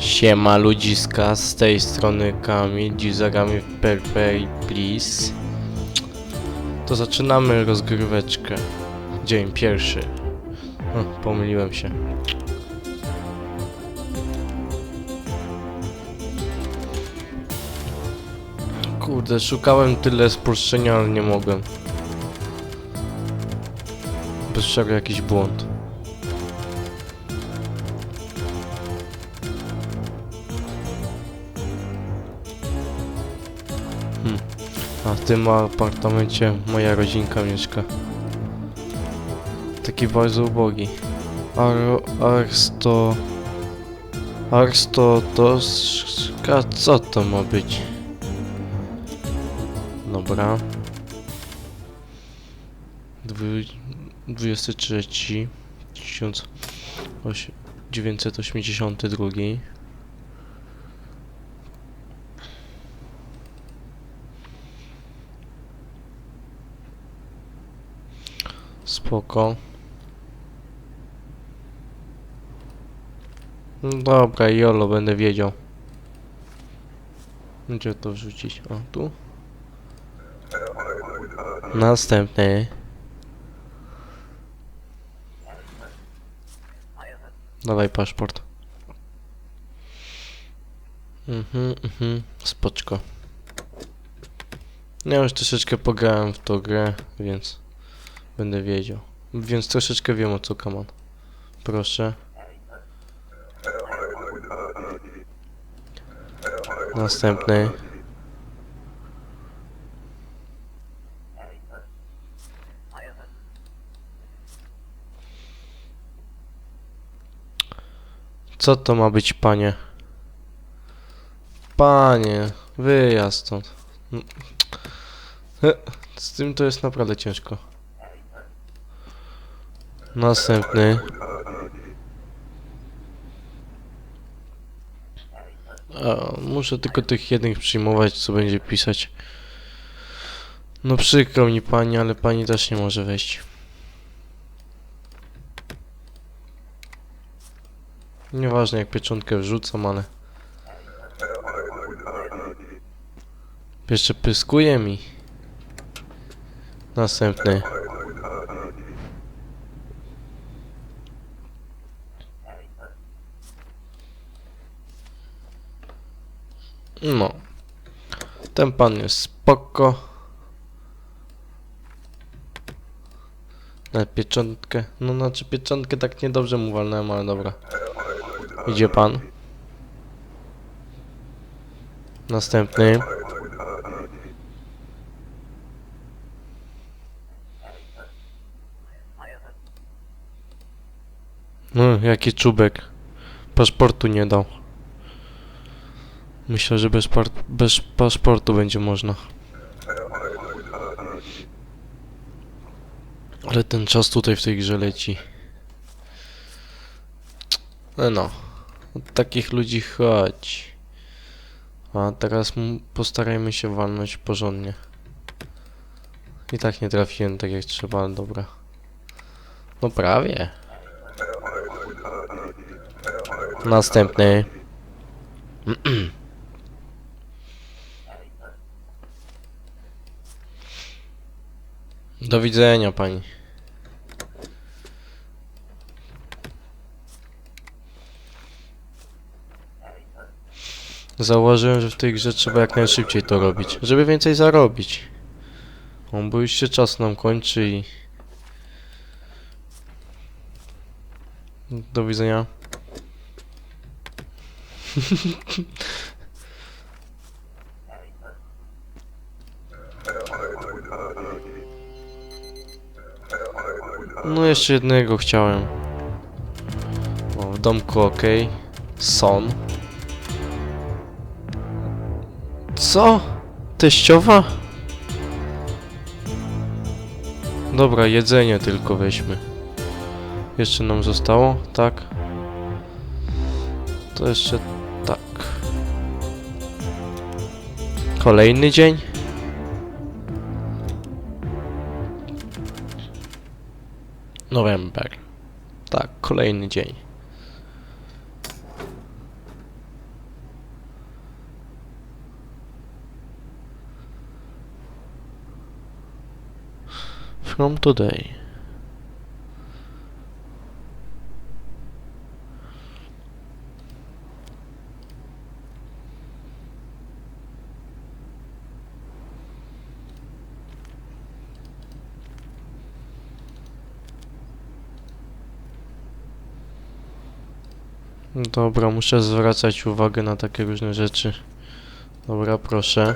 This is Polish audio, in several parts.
Siema ludziska, z tej strony Kamil, dziś zagramy w Perperi Please. To zaczynamy rozgryweczkę. Dzień pierwszy. O, pomyliłem się. Kurde, szukałem tyle spuszczenia, ale nie mogłem. Bez czego jakiś błąd. W tym apartamencie moja rodzinka mieszka. Taki bardzo ubogi. Ar Arsto... Arsto to... Co to ma być? Dobra. Dwu- 23 1982 Spoko. No Dobra, jolo, będę wiedział. Gdzie to wrzucić? O, tu? Następny. Dawaj paszport. Mhm, mhm, spoczko. Ja już troszeczkę pograłem w tą grę, więc będę wiedział. Więc troszeczkę wiem o co kaman. Proszę. Następny. Co to ma być, panie? Panie, wyjazd stąd. Z tym to jest naprawdę ciężko. Następny. A, muszę tylko tych jednych przyjmować, co będzie pisać. No przykro mi pani, ale pani też nie może wejść. Nieważne jak pieczątkę wrzucam, ale... Jeszcze pyskuje mi. Następny. No. Ten pan jest spoko. Na pieczątkę. No znaczy pieczątkę tak niedobrze mu walnąłem, ale dobra. Idzie pan. Następny. No, jaki czubek. Paszportu nie dał. Myślę, że bez, bez paszportu będzie można. Ale ten czas tutaj w tej grze leci. No, no. Od takich ludzi chodź. A teraz postarajmy się walnąć porządnie. I tak nie trafiłem tak jak trzeba, ale dobra. No prawie. Następny. Do widzenia pani. Zauważyłem, że w tej grze trzeba jak najszybciej to robić, żeby więcej zarobić. O, bo już się czas nam kończy i... Do widzenia. No jeszcze jednego chciałem. O, w domku ok. Son. Co? Teściowa? Dobra, jedzenie tylko weźmy. Jeszcze nam zostało, tak? To jeszcze tak. Kolejny dzień? November. Tak, kolejny dzień. From today. Dobra, muszę zwracać uwagę na takie różne rzeczy. Dobra, proszę.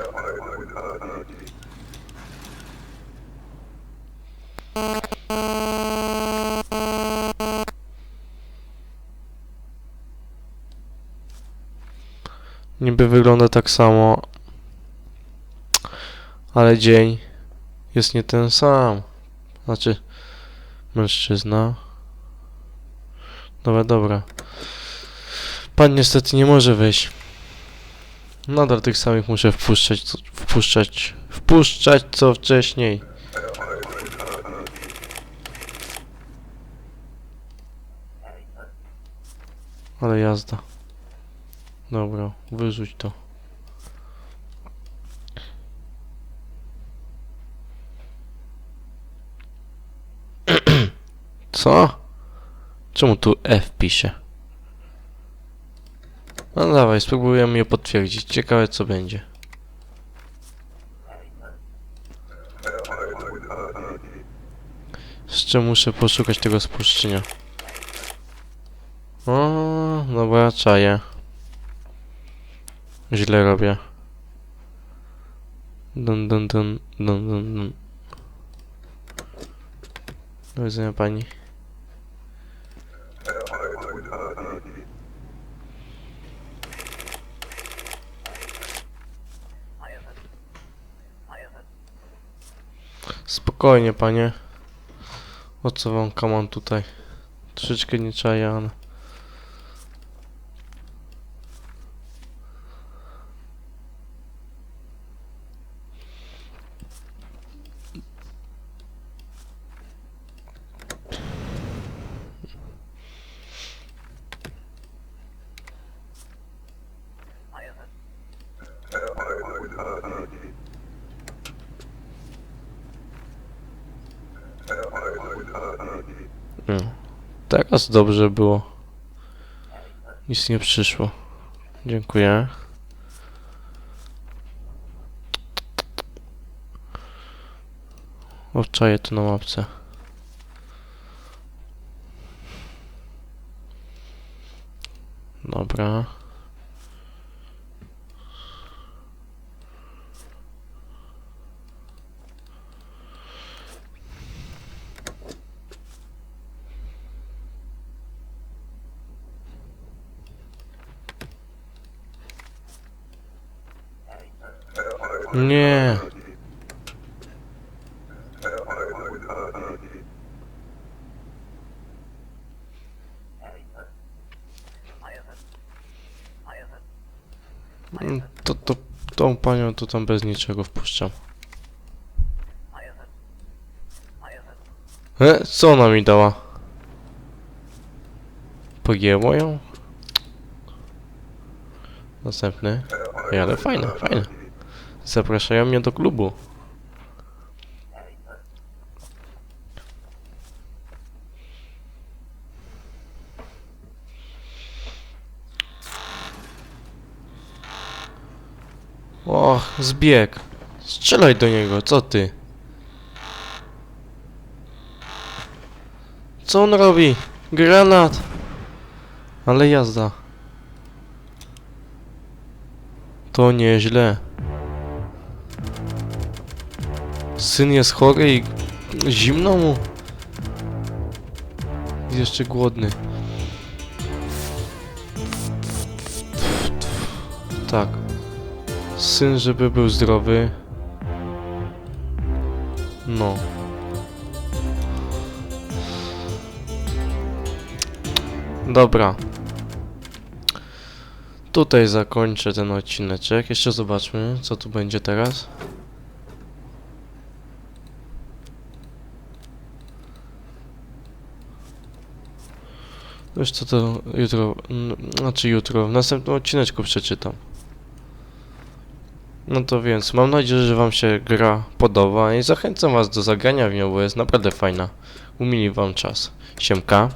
Niby wygląda tak samo, ale dzień jest nie ten sam. Znaczy, mężczyzna. Dobra, dobra. Pan niestety nie może wejść. Nadal tych samych muszę wpuszczać, co, wpuszczać, wpuszczać co wcześniej. Ale jazda. Dobra, wyrzuć to. Co? Czemu tu F pisze? No dawaj, spróbujemy je potwierdzić. Ciekawe co będzie. Jeszcze muszę poszukać tego spuszczenia. O, dobra, czaję. Źle robię. Dun dun dun dun dun dun. Do widzenia pani. Spokojnie, panie. O co wam kamam tutaj? Troszeczkę nie czaję, No. Teraz dobrze było. Nic nie przyszło. Dziękuję. Obczaję to na mapce. Dobra. Nie. To, to, tą panią to tam bez niczego wpuszczam. E, co ona mi dała? Pogięło ją? Następny. Ej, ale fajne, fajne. Zapraszają mnie do klubu. Och, zbieg. Strzelaj do niego, co ty? Co on robi? Granat! Ale jazda. To nieźle. Syn jest chory i zimno mu. Jest jeszcze głodny. Tak. Syn, żeby był zdrowy. No. Dobra. Tutaj zakończę ten odcineczek. Jeszcze zobaczmy, co tu będzie teraz. Wiesz co to jutro, znaczy jutro, w następnym odcineczku przeczytam. No to więc mam nadzieję, że wam się gra podoba i zachęcam was do zagrania w nią, bo jest naprawdę fajna. Umili wam czas. Siemka.